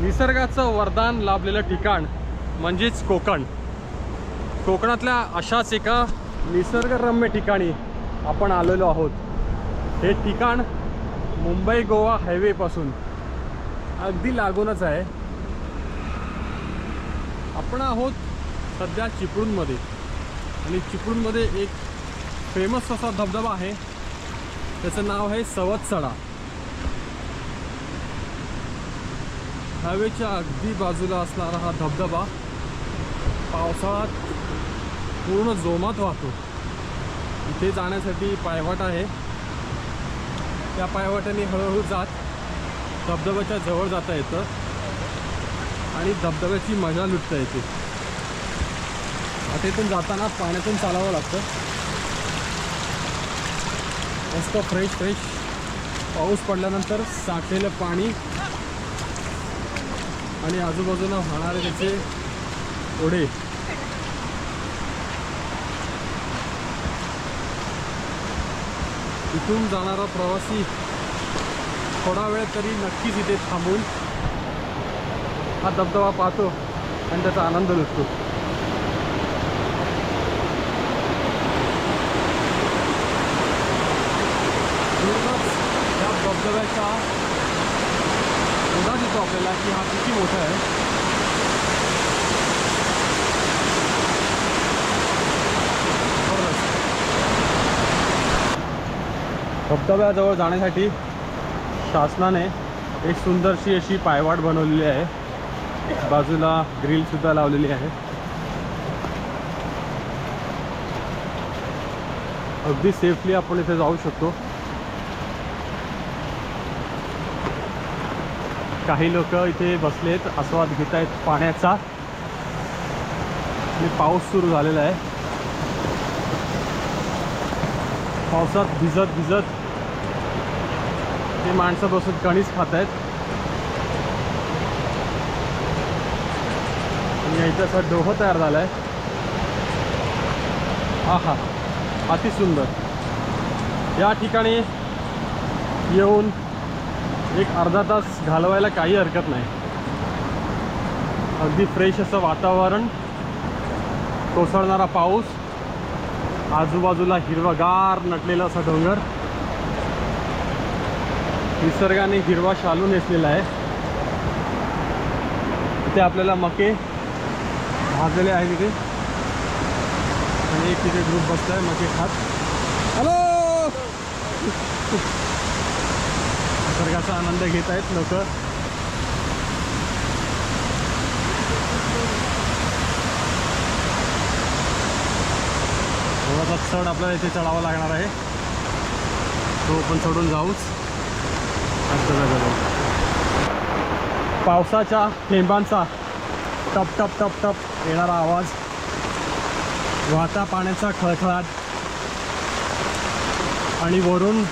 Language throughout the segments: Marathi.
निसर्गाचं वरदान लाभलेलं ठिकाण म्हणजेच कोकण. कोकणातल्या अशाच एका निसर्गरम्य ठिकाणी आपण आलेलो आहोत. हे ठिकाण मुंबई गोवा हायवेपासून अगदी लागूनच आहे. आपण आहोत सध्या चिपळूणमध्ये. आणि चिपळूणमध्ये एक फेमस असा धबधबा आहे. त्याचं नाव आहे सवतसडा. हवेच्या अगदी बाजूला असणारा हा धबधबा पावसाळ्यात पूर्ण जोमात वाहतो. इथे जाण्यासाठी पायवाट आहे. त्या पायवाट्याने हळूहळू जात धबधब्याच्या जवळ जाता येतं आणि धबधब्याची मजा लुटता येते. आता जाताना पाण्यातून चालावं लागतं. मस्त फ्रेश फ्रेश पाऊस पडल्यानंतर साठलेलं पाणी आणि आजूबाजूला होणारे त्याचे ओढे. इथून जाणारा प्रवासी थोडा वेळ तरी नक्कीच इथे थांबून हा धबधबा पाहतो आणि त्याचा आनंद लुटतो. या धबधब्याचा अंदाज येतो आपल्याला की हा किती मोठा आहे धबधब्याजवळ जाण्यासाठी शासनाने एक सुंदरशी अशी पायवाट बनवलेली आहे. बाजूला ग्रीलसुद्धा लावलेली आहे. अगदी सेफली आपण इथे जाऊ शकतो. काही लोक इथे बसलेत आस्वाद घेत आहेत पाण्याचा पाऊस सुरू झालेला आहे. पावसात भिजत भिजत ते माणसं बसून कणीस खात आहेत आणि असा डोहं डोह तयार आहे हा हा अतिसुंदर. या ठिकाणी येऊन एक अर्धा तास घालवायला काही हरकत नाही. अगदी फ्रेश असं वातावरण कोसळणारा पाऊस आजूबाजूला हिरवागार नटलेला असा डोंगर. निसर्गाने हिरवा शालू नेसलेला आहे. इथे आपल्याला मके भाजलेले आहेत इथे. आणि एक तिथे ग्रुप बसलाय मके खात. हॅलो निसर्गाचा आनंद घेत आहेत लोक. थोडासा चढ आपल्याला इथे चढावा लागणार आहे. तो आपण चढून जाऊच. पावसाच्या थेंबांचा टप टप टप टप येणारा आवाज. वाहता पाण्याचा खळखळाट. आणि वरून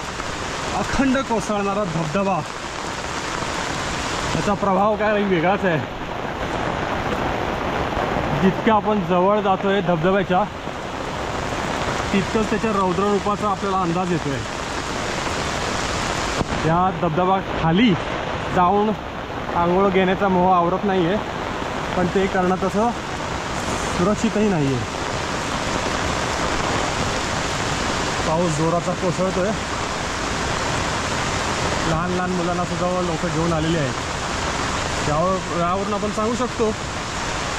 अखंड कोसळणारा धबधबा. त्याचा प्रभाव काय वेगळाच आहे. जितकं आपण जवळ जातोय धबधब्याच्या तितकंच त्याच्या रौद्र रूपाचा आपल्याला अंदाज येतोय. या धबधबा खाली जाऊन आंघोळ घेण्याचा मोह आवरत नाही आहे पण ते करणं तसं सुरक्षितही नाही आहे पाऊस जोराचा कोसळतोय. लहान लहान मुलांना सुद्धा लोक घेऊन आलेले आहेत. त्यावर यावरून आपण सांगू शकतो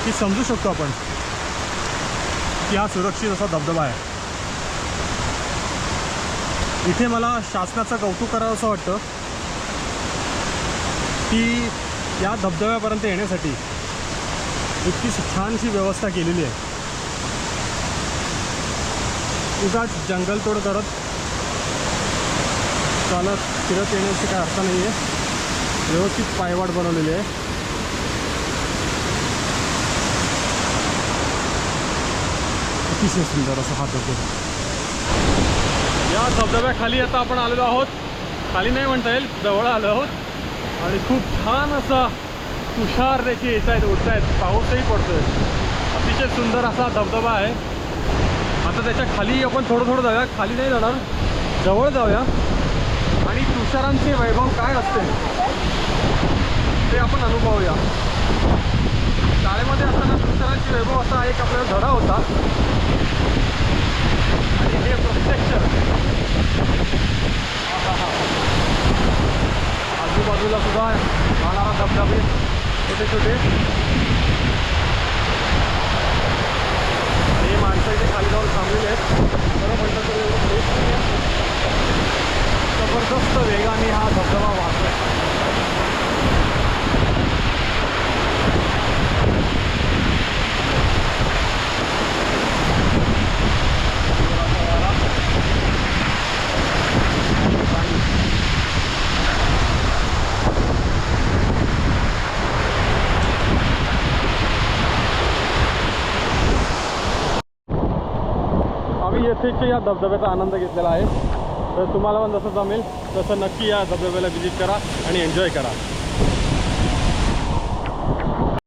की समजू शकतो आपण की हा सुरक्षित असा धबधबा आहे. इथे मला शासनाचं कौतुक करावं असं वाटतं की या धबधब्यापर्यंत येण्यासाठी इतकी छानशी व्यवस्था केलेली आहे. उगाच जंगलतोड करत चालत फिरत येण्याची काय अर्थ नाही आहे व्यवस्थित पायवाट बनवलेली आहे. अतिशय सुंदर असा हा धबधबा. या धबधब्याखाली आता आपण आलेलो आहोत. खाली नाही म्हणता येईल जवळ आलो आहोत. आणि खूप छान असा तुषार रेषे येत आहेत उठत आहेत. पाऊसही पडतोय. अतिशय सुंदर असा धबधबा आहे. आता त्याच्याखाली आपण थोडं थोडं जाऊया. खाली नाही जाणार. जवळ जाऊया. आणि तुषारांचे वैभव काय असते? ते आपण अनुभवूया. शाळेमध्ये असताना तुषारांचे वैभव असा एक आपल्याला धडा होता. आणि हे प्रत्यक्ष. आजूबाजूला सुद्धा वाहणारा धबधबे छोटे छोटे हे माणसं इथे खाली जाऊन थांबलेले आहेत. खरं म्हटलं जबरदस्त वेगाने हा धबधबा वाहतो आम्ही या धबधब्याचा आनंद घेतलेला आहे. तर तुम्हाला पण जसं जमेल तसं नक्की या धबधब्याला व्हिजिट करा आणि एन्जॉय करा.